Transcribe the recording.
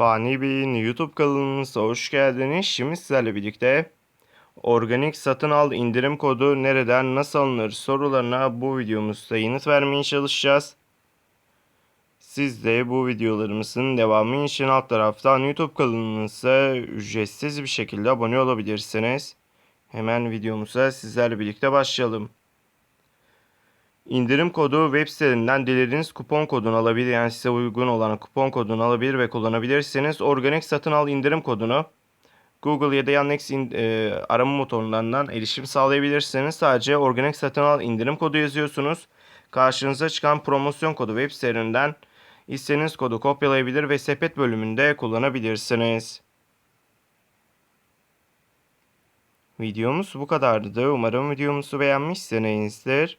Fani Bey'in YouTube kanalımıza hoş geldiniz. Şimdi sizlerle birlikte organik satın al indirim kodu nereden nasıl alınır sorularına bu videomuzda yanıt vermeye çalışacağız. Siz de bu videolarımızın devamı için alt taraftan YouTube kanalımıza ücretsiz bir şekilde abone olabilirsiniz. Hemen videomuza sizlerle birlikte başlayalım. İndirim kodu web sitelerinden dilediğiniz kupon kodunu alabilir. Yani size uygun olan kupon kodunu alabilir ve kullanabilirsiniz. Organik satın al indirim kodunu Google ya da Yandex in- e, arama motorlarından erişim sağlayabilirsiniz. Sadece organik satın al indirim kodu yazıyorsunuz. Karşınıza çıkan promosyon kodu web sitelerinden istediğiniz kodu kopyalayabilir ve sepet bölümünde kullanabilirsiniz. Videomuz bu kadardı. Umarım videomuzu beğenmişsinizdir.